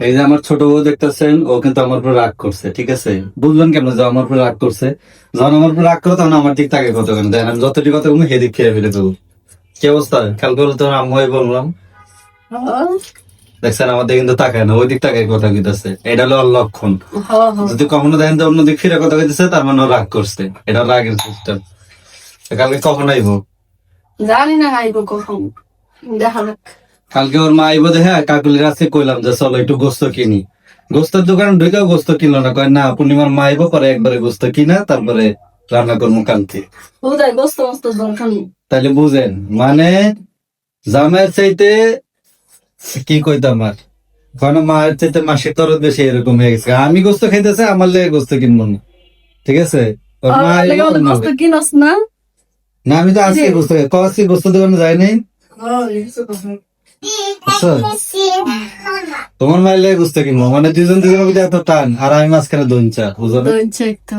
এই যে আমার ছোট বউ দেখতেছেন ও কিন্তু আমার উপর রাগ করছে ঠিক আছে? বুঝবেন কেমন যে আমার উপর রাগ করছে? যখন আমার উপর রাগ করে তখন আমার দিক তাকে কত কেন দেখেন আমি যতটি কথা বলব সেদিক খেয়ে ফেলে দেবো। কি অবস্থা? কাল করে তো আমি বললাম। দেখছেন আমাদের কিন্তু তাকায় না ওই দিক তাকায় কথা কইতেছে। এটা হলো লক্ষণ। যদি কখনো দেখেন যে অন্য দিক ফিরে কথা কইতেছে তার মানে রাগ করছে। এটা রাগের সিস্টেম কালকে কখন আইবো? জানি না আইব কখন। দেখা কালকে ওর মা আইবো দেখে কাকুলির আজকে কইলাম যে চলো একটু গোস্ত কিনি। গোস্তের দোকান ঢুকেও গোস্ত কিনলো না। কয় না পূর্ণিমার মা আইবো পরে একবারে গোস্ত কিনা তারপরে রান্না করব নেই তাহলে বুঝেন মানে জামাইয়ের চাইতে কি কইতাম আর কারণ মায়ের চাইতে মাসির তরফ বেশি এরকম হয়ে গেছে। আমি গোস্ত খাইতেছে আমার লেগে গোস্ত কিনবো না। ঠিক আছে? না। না? আমি তো আজকে গোস্ত খাই। গোস্ত দোকানে যাই নাই? তোমার মাইলে লেগে কি মানে দুজন দুজনের মধ্যে এত টান, আর আমি মাঝখানে দঞ্চা বুঝলো? একটু